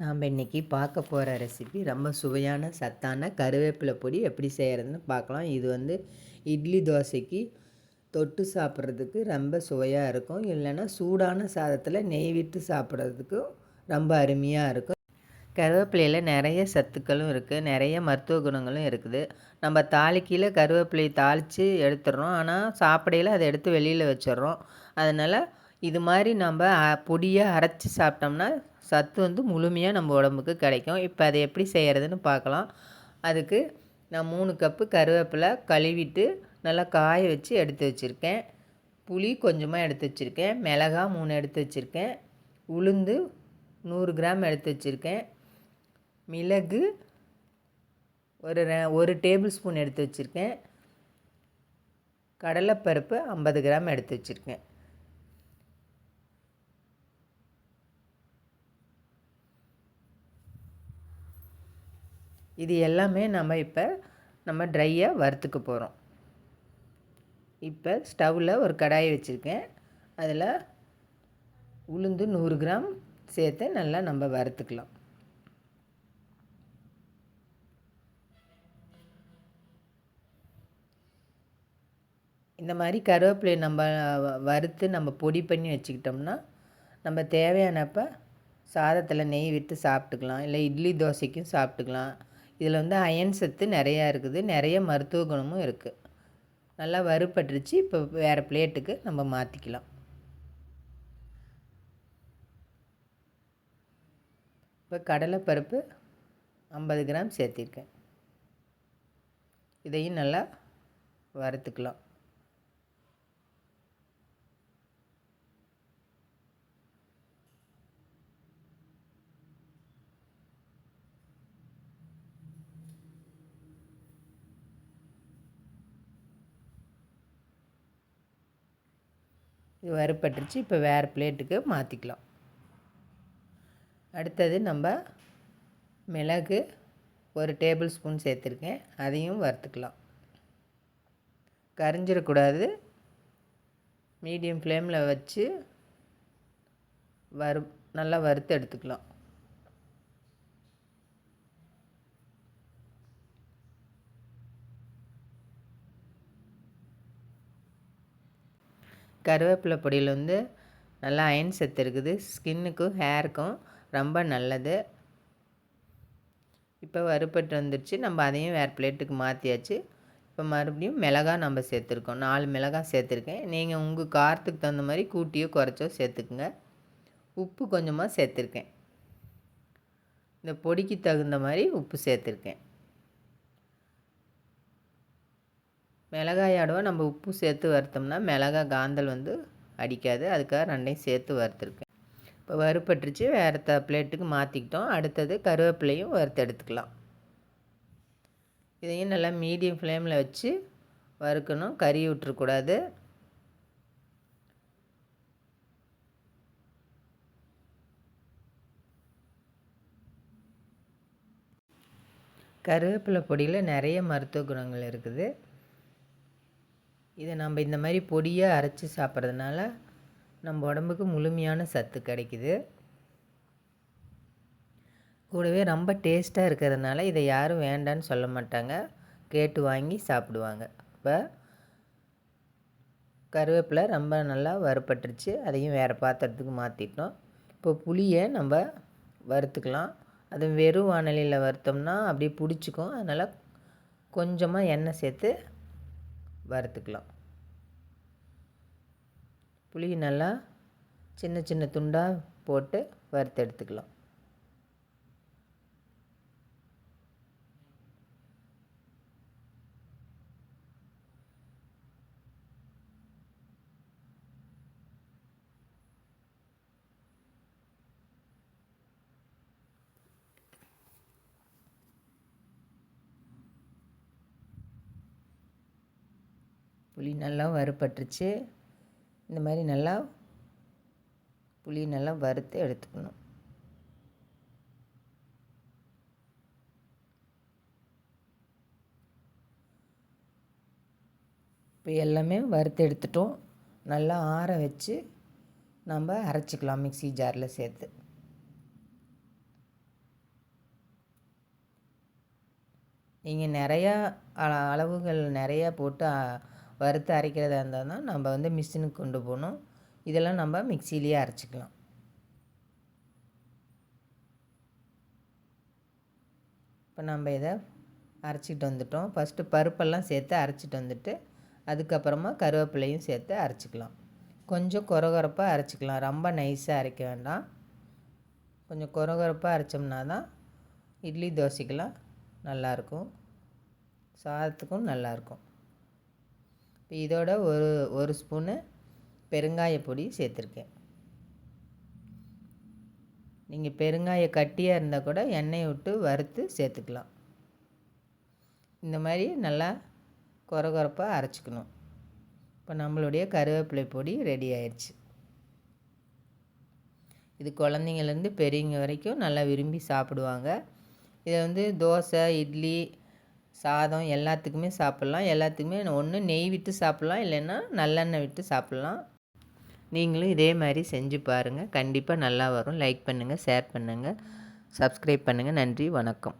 நாம் இன்றைக்கி பார்க்க போகிற ரெசிபி ரொம்ப சுவையான சத்தான கருவேப்பிலை பொடி எப்படி செய்கிறதுன்னு பார்க்கலாம். இது வந்து இட்லி தோசைக்கு தொட்டு சாப்பிட்றதுக்கு ரொம்ப சுவையாக இருக்கும். இல்லைன்னா சூடான சாதத்தில் நெய் விட்டு சாப்பிட்றதுக்கும் ரொம்ப அருமையாக இருக்கும். கருவேப்பிலையில் நிறைய சத்துக்களும் இருக்குது நிறைய மருத்துவ குணங்களும் இருக்குது. நம்ம தாளிக்கையில் கருவேப்பிலையை தாளித்து எடுத்துடுறோம். ஆனால் சாப்பிடையில் அதை எடுத்து வெளியில் வச்சிடுறோம். அதனால் இது மாதிரி நம்ம பொடியாக அரைச்சி சாப்பிட்டோம்னா சத்து வந்து முழுமையாக நம்ம உடம்புக்கு கிடைக்கும். இப்போ அதை எப்படி செய்கிறதுன்னு பார்க்கலாம். அதுக்கு நான் மூணு கப்பு கருவேப்பிலை கழுவிட்டு நல்லா காய வச்சு எடுத்து வச்சுருக்கேன். புளி கொஞ்சமாக எடுத்து வச்சுருக்கேன். மிளகா மூணு எடுத்து வச்சுருக்கேன். உளுந்து நூறு கிராம் எடுத்து வச்சுருக்கேன். மிளகு ஒரு ஒரு டேபிள் ஸ்பூன் எடுத்து வச்சுருக்கேன். கடலைப்பருப்பு ஐம்பது கிராம் எடுத்து வச்சுருக்கேன். இது எல்லாமே நம்ம இப்போ நம்ம ட்ரையாக வறுத்துக்க போகிறோம் இப்போ ஸ்டவ்வில் ஒரு கடாயை வச்சுருக்கேன். அதில் உளுந்து நூறு கிராம் சேர்த்து நல்லா நம்ம வறுத்துக்கலாம். இந்த மாதிரி கருவேப்பிலையை நம்ம வறுத்து நம்ம பொடி பண்ணி வச்சுக்கிட்டோம்னா நம்ம தேவையானப்போ சாதத்தில் நெய் விட்டு சாப்பிட்டுக்கலாம். இல்லை இட்லி தோசைக்கும் சாப்பிட்டுக்கலாம். இதில் வந்து அயன் சத்து நிறையா இருக்குது நிறைய மருத்துவ குணமும் இருக்குது நல்லா வறுபட்டுருச்சு இப்போ வேறு பிளேட்டுக்கு நம்ம மாற்றிக்கலாம் இப்போ கடலைப்பருப்பு ஐம்பது கிராம் சேர்த்திருக்கேன். இதையும் நல்லா வறுத்துக்கலாம். இது வறுப்பட்டுருச்சு இப்போ வேறு பிளேட்டுக்கு மாற்றிக்கலாம் அடுத்தது நம்ம மிளகு ஒரு டேபிள் ஸ்பூன் சேர்த்துருக்கேன். அதையும் வறுத்துக்கலாம். கரிஞ்சிடக்கூடாது. மீடியம் ஃப்ளேமில் வச்சு வறு நல்லா வறுத்து எடுத்துக்கலாம். கருவேப்பிலை பொடியில் வந்து நல்லா அயன் சத்து இருக்குது. ஸ்கின்னுக்கும் ஹேருக்கும் ரொம்ப நல்லது. இப்போ வறுப்பட்டு வந்துடுச்சு நம்ம அதையும் வேறு பிளேட்டுக்கு மாற்றியாச்சு. இப்போ மறுபடியும் மிளகா நம்ம சேர்த்துருக்கோம். நாலு மிளகா சேர்த்துருக்கேன். நீங்கள் உங்கள் காரத்துக்கு தகுந்த மாதிரி கூட்டியோ குறைச்சோ சேர்த்துக்குங்க. உப்பு கொஞ்சமாக சேர்த்துருக்கேன். இந்த பொடிக்கு தகுந்த மாதிரி உப்பு சேர்த்துருக்கேன். மிளகாயோட நம்ம உப்பு சேர்த்து வறுத்தோம்னா மிளகா காந்தல் வந்து அடிக்காது. அதுக்காக ரெண்டையும் சேர்த்து வறுத்துருக்கேன். இப்போ வறுப்பட்டுருச்சு வேறு த பிளேட்டுக்கு மாற்றிக்கிட்டோம் அடுத்தது கருவேப்பிலையும் வறுத்து எடுத்துக்கலாம். இதையும் நல்லா மீடியம் ஃப்ளேமில் வச்சு வறுக்கணும். கறி விட்டுறக்கூடாது. கருவேப்பிலை பொடியில் நிறைய மருத்துவ குணங்கள் இருக்குது. இதை நம்ம இந்த மாதிரி பொடியாக அரைச்சி சாப்பிட்றதுனால நம்ம உடம்புக்கு முழுமையான சத்து கிடைக்குது. கூடவே ரொம்ப டேஸ்ட்டாக இருக்கிறதுனால இதை யாரும் வேண்டான்னு சொல்ல மாட்டாங்க. கேட்டு வாங்கி சாப்பிடுவாங்க. இப்போ கருவேப்பிலை ரொம்ப நல்லா வறுப்பட்டுருச்சு அதையும் வேறு பாத்திரத்துக்கு மாற்றிட்டோம் இப்போ புளியை நம்ம வறுத்துக்கலாம். அது வெறும் வானலியில் வறுத்தோம்னா அப்படியே பிடிச்சிக்கும். அதனால் கொஞ்சமாக எண்ணெய் சேர்த்து வறுத்துக்கலாம். புளி நல்லா சின்ன சின்ன துண்டாக போட்டு வறுத்து எடுத்துக்கலாம். புளி நல்லா வறுப்பட்டுருச்சு இந்த மாதிரி நல்லா புளி நல்லா வறுத்து எடுத்துக்கணும். இப்போ எல்லாமே வறுத்து எடுத்துட்டோம். நல்லா ஆற வச்சு நம்ம அரைச்சிக்கலாம் மிக்சி ஜாரில் சேர்த்து. நீங்கள் நிறையா அளவுகள் நிறையா போட்டு வறுத்து அரைக்கிறதா இருந்தால் தான் நம்ம வந்து மிஷினுக்கு கொண்டு போகணும். இதெல்லாம் நம்ம மிக்சிலேயே அரைச்சிக்கலாம். இப்போ நம்ம இதை அரைச்சிட்டு வந்துட்டோம். ஃபஸ்ட்டு பருப்பெல்லாம் சேர்த்து அரைச்சிட்டு வந்துட்டு அதுக்கப்புறமா கருவேப்பிலையும் சேர்த்து அரைச்சிக்கலாம். கொஞ்சம் குறகுறப்பாக அரைச்சிக்கலாம். ரொம்ப நைஸாக அரைக்க வேண்டாம். கொஞ்சம் குறகுறப்பாக அரைச்சோம்னா தான் இட்லி தோசைக்கெலாம் நல்லாயிருக்கும். சாதத்துக்கும் நல்லாயிருக்கும். இப்போ இதோட ஒரு ஒரு ஸ்பூனு பெருங்காய பொடி சேர்த்துருக்கேன். நீங்கள் பெருங்காய கட்டியாக இருந்தால் கூட எண்ணெயை விட்டு வறுத்து சேர்த்துக்கலாம். இந்த மாதிரி நல்லா குறகுறப்பாக அரைச்சிக்கணும். இப்போ நம்மளுடைய கருவேப்பிலை பொடி ரெடி ஆயிடுச்சு இது குழந்தைங்கள்லேருந்து பெரியவங்க வரைக்கும் நல்லா விரும்பி சாப்பிடுவாங்க. இதை வந்து தோசை இட்லி சாதம் எல்லாத்துக்குமே சாப்பிட்லாம். எல்லாத்துக்குமே ஒன்று நெய் விட்டு சாப்பிட்லாம். இல்லைன்னா நல்லெண்ணெய் விட்டு சாப்பிட்லாம். நீங்களும் இதே மாதிரி செஞ்சு பாருங்கள் கண்டிப்பாக நல்லா வரும். லைக் பண்ணுங்கள் ஷேர் பண்ணுங்கள் சப்ஸ்கிரைப் பண்ணுங்கள் நன்றி வணக்கம்.